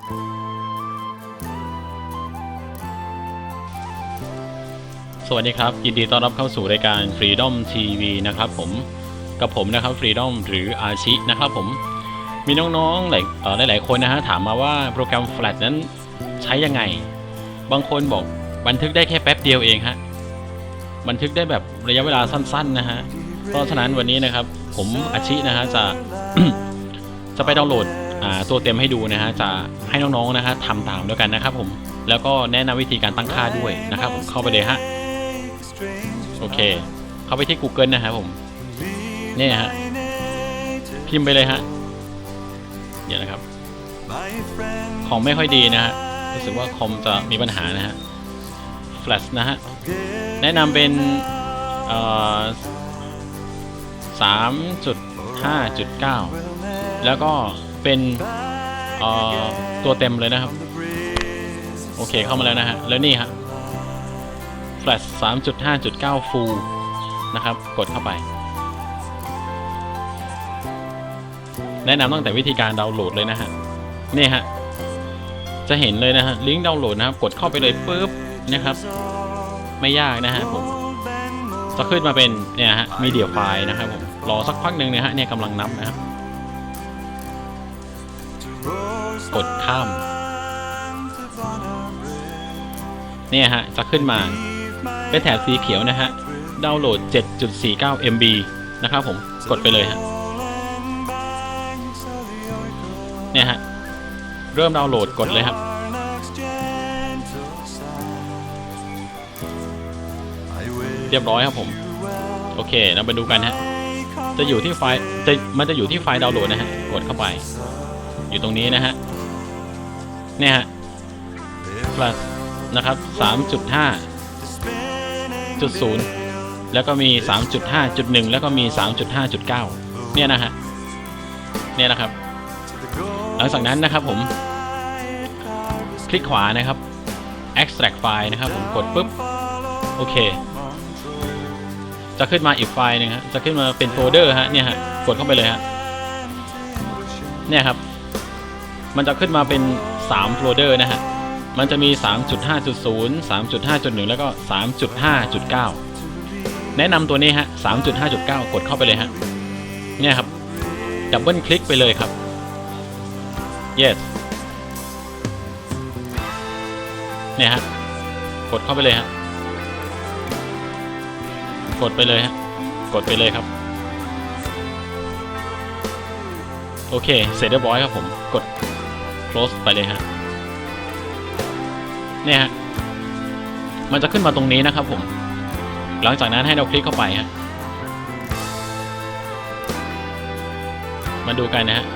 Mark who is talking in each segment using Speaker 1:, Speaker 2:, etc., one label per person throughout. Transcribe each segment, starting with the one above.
Speaker 1: สวัสดีครับ ยินดีต้อนรับเข้าสู่รายการ Freedom TV นะครับผมกับผมนะครับ Freedom หรืออาชินะครับผมมีน้องๆหลายหลายๆคนนะฮะถามมาว่าโปรแกรม Flash นั้นใช้ยังไง บางคนบอกบันทึกได้แค่แป๊บเดียวเองฮะบันทึกได้แบบระยะเวลาสั้นๆนะฮะเพราะฉะนั้นวันนี้นะครับ ผมอาชินะฮะจะจะไปดาวน์โหลด ตัวเต็มให้ดูนะฮะจะให้น้องๆนะฮะทำตามด้วยกันนะครับผมแล้วก็แนะนำวิธีการตั้งค่าด้วยนะครับผมเข้าไปเลยฮะโอเค เข้าไปที่ Google นะครับผมเนี่ยฮะพิมพ์ไปเลยฮะเดี๋ยวนะครับของไม่ค่อยดีนะฮะรู้สึกว่าคอมจะมีปัญหานะฮะ Flash นะฮะแนะนำเป็นเอ่อ3.5.9แล้วก็ เป็นอ่อตัวเต็มเลยนะครับ โอเคเข้ามาแล้วนะฮะ แล้วนี่ฮะ Flash 3.5.9 Full นะครับ กดเข้าไป แนะนำตั้งแต่วิธีการดาวน์โหลดเลยนะฮะ นี่ฮะ จะเห็นเลยนะฮะ ลิงก์ดาวน์โหลดนะครับ กดเข้าไปเลยปุ๊บนะครับ ไม่ยากนะฮะผมจะขึ้นมาเป็นเนี่ยฮะมีเดียไฟล์นะครับผมรอสักพักหนึ่งนะฮะเนี่ยกำลังนับนะครับ กดข้าม เนี่ยฮะ จะขึ้นมา เป็นแถบสีเขียวนะฮะ ดาวน์โหลด 7.49 MB นะครับผม กดไปเลยฮะ เนี่ยฮะ เริ่มดาวน์โหลดกดเลยครับเรียบร้อยครับผม โอเค เราไปดูกันฮะ จะอยู่ที่ไฟล์จะมันจะอยู่ที่ไฟล์ดาวน์โหลดนะฮะ กดเข้าไป อยู่ตรงนี้นะฮะ เนี่ยฮะ plus นะครับ 3.5จุดศูนย์แล้วก็มี 3.5.1 แล้วก็มี 3.5.9 เนี่ยนะฮะ เนี่ยนะครับ หลังจากนั้นนะครับผม คลิกขวานะครับ extract file นะครับผมกดปุ๊บ โอเค จะขึ้นมาอีกไฟล์หนึงฮะ จะขึ้นมาเป็นโฟลเดอร์ฮะ เนี่ยฮะ กดเข้าไปเลยฮะ เนี่ยครับ มันจะขึ้นมาเป็น 3โฟลเดอร์นะฮะ มันจะมี 3.5.0 3.5.1 แล้วก็ 3.5.9 แนะนำตัวนี้ฮะ 3.5.9 กดเข้าไปเลยฮะ เนี่ยครับ ดับเบิลคลิกไปเลยครับ yes เนี่ยฮะ กดเข้าไปเลยฮะ กดไปเลยฮะ กดไปเลยครับโอเค เสร็จเรียบร้อยครับผม กด close ไปเลยฮะเนี่ยฮะมันจะขึ้นมาตรงนี้นะครับผม หลังจากนั้นให้เราคลิกเข้าไปฮะมาดูกันนะฮะ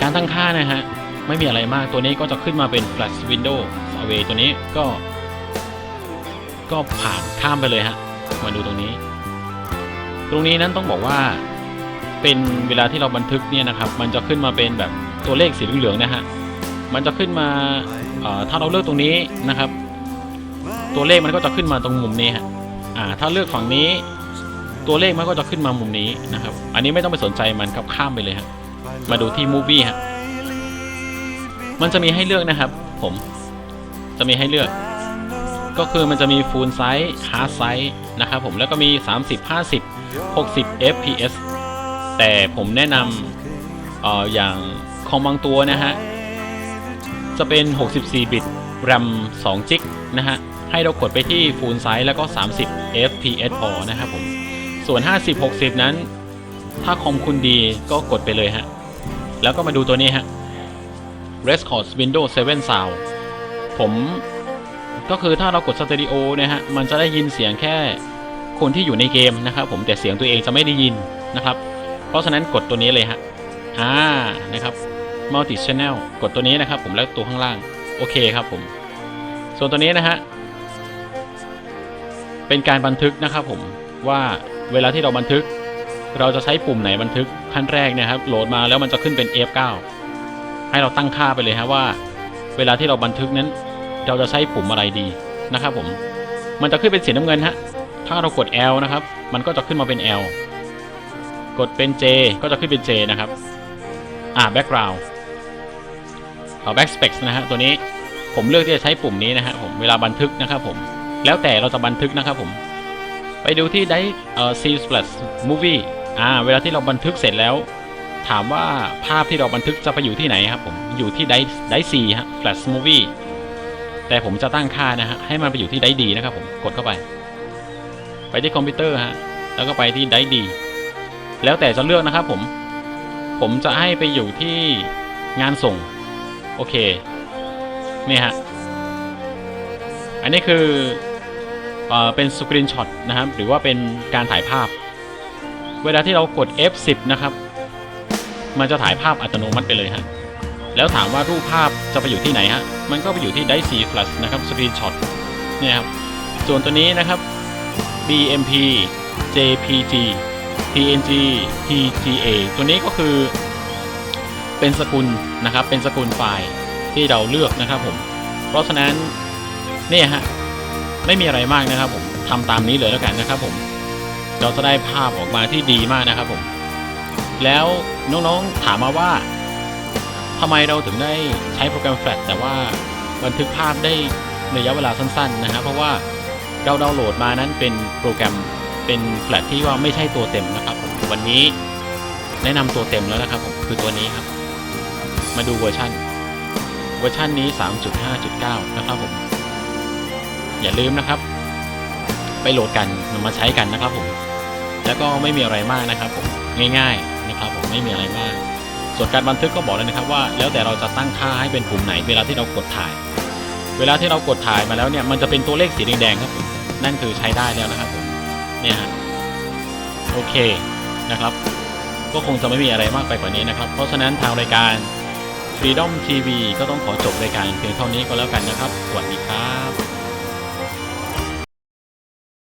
Speaker 1: การตั้งค่านะฮะไม่มีอะไรมากตัวนี้ก็จะขึ้นมาเป็น flash window away ตัวนี้ก็ ก็ผ่านข้ามไปเลยฮะมาดูตรงนี้ ตรงนี้นั้นต้องบอกว่าเป็นเวลาที่เราบันทึกเนี่ยนะครับ มันจะขึ้นมาเป็นแบบตัวเลขสีเหลืองๆนะฮะ มันจะขึ้นมาเอ่อถ้าเราเลือกตรงนี้นะครับ ตัวเลขมันก็จะขึ้นมาตรงมุมนี้ฮะอ่าถ้าเลือกฝั่งนี้ ตัวเลขมันก็จะขึ้นมามุมนี้นะครับ อันนี้ไม่ต้องไปสนใจมันครับข้ามไปเลยฮะมาดูที่ movie ฮะมันจะมีให้เลือกนะครับ ผมจะมีให้เลือก ก็คือมันจะมี full size hard size นะครับผมแล้วก็มี 30 50 60 fps แต่ผมแนะนำเอ่ออย่างของบางตัวนะฮะ จะเป็น 64 บิต RAM 2จิกนะฮะ ให้เรากดไปที่ Full Size แล้วก็ 30 fps พอนะครับผม ส่วน 50 60 นั้น ถ้าคอมคุณดีก็กดไปเลยฮะ แล้วก็มาดูตัวนี้ฮะ r e s c o r d Windows 7 Sound ผมก็คือถ้าเรากดสเตอริโอนะฮะ มันจะได้ยินเสียงแค่คนที่อยู่ในเกมนะครับผมแต่เสียงตัวเองจะไม่ได้ยินนะครับ เพราะฉะนั้นกดตัวนี้เลยฮะอ่านะครับ multi channel กดตัวนี้นะครับ ผมแล้วตัวข้างล่าง โอเคครับผม ส่วนตัวนี้นะฮะ เป็นการบันทึกนะครับผมว่าเวลาที่เราบันทึก เราจะใช้ปุ่มไหนบันทึกขั้นแรกเนะครับ โหลดมาแล้วมันจะขึ้นเป็น F9 ให้เราตั้งค่าไปเลยฮะว่า เวลาที่เราบันทึกนั้น เราจะใช้ปุ่มอะไรดีนะครับผม มันจะขึ้นเป็นสีน้ำเงินฮะ ถ้าเรากด L นะครับ มันก็จะขึ้นมาเป็น L กดเป็น J ก็จะขึ้นเป็น J นะครับ อ่า background อ backspace นะฮะตัวนี้ผมเลือกที่จะใช้ปุ่มนี้นะฮะผมเวลาบันทึกนะครับผมแล้วแต่เราจะบันทึกนะครับผมไปดูที่ได้เอ่อ C Splash Movie อ่าเวลาที่เราบันทึกเสร็จแล้ว ถามว่าภาพที่เราบันทึกจะไปอยู่ที่ไหนครับผมอยู่ที่ได้ได้ซีฮะ Flash Movie แต่ผมจะตั้งค่านะฮะให้มันไปอยู่ที่ได้ดีนะครับผมกดเข้าไป ไปที่คอมพิวเตอร์ฮะแล้วก็ไปที่ได้ดี แล้วแต่จะเลือกนะครับผม ผมจะให้ไปอยู่ที่งานส่ง โอเค นี่ฮะ อันนี้คือเอ่อเป็นสกรีนช็อตนะครับ หรือว่าเป็นการถ่ายภาพ เวลาที่เรากด F10 นะครับ มันจะถ่ายภาพอัตโนมัติไปเลยฮะ แล้วถามว่ารูปภาพจะไปอยู่ที่ไหนฮะ มันก็ไปอยู่ที่ d i c e Flash นะครับสกรีนช็อตเนี่ยครับ ส่วนตัวนี้นะครับ BMP JPG PNG PGA ตัวนี้ก็คือ เป็นสกุลนะครับ เป็นสกุลไฟล์ที่เราเลือกนะครับผม เพราะฉะนั้นเนี่ยฮะไม่มีอะไรมากนะครับผมทำตามนี้เลยแล้วกันนะครับผม เราจะได้ภาพออกมาที่ดีมากนะครับผม แล้วน้องๆถามมาว่าทำไมเราถึงได้ใช้โปรแกรม Flash แต่ว่าบันทึกภาพได้ระยะเวลาสั้นๆนะฮะเพราะว่าเราดาวน์โหลดมานั้นเป็นโปรแกรมเป็นแฟลชที่ว่าไม่ใช่ตัวเต็มนะครับผมวันนี้แนะนำตัวเต็มแล้วนะครับผมคือตัวนี้ครับ มาดูเวอร์ชันเวอร์ชันนี้ 3.5.9 นะครับผม อย่าลืมนะครับ ไปโหลดกันนำมาใช้กันนะครับผม แล้วก็ไม่มีอะไรมากนะครับผม ง่ายๆนะครับผมไม่มีอะไรมาก ส่วนการบันทึกก็บอกเลยนะครับว่า แล้วแต่เราจะตั้งค่าให้เป็นปุ่มไหน เวลาที่เรากดถ่าย เวลาที่เรากดถ่ายมาแล้วเนี่ย มันจะเป็นตัวเลขสีแดงๆครับผม นั่นคือใช้ได้แล้วนะครับผม เนี่ยฮะ โอเคนะครับ ก็คงจะไม่มีอะไรมากไปกว่านี้นะครับ เพราะฉะนั้นทางรายการ Freedom TV ก็ต้องขอจบรายการเพียงเท่านี้ก็แล้วกันนะครับ สวัสดีครับ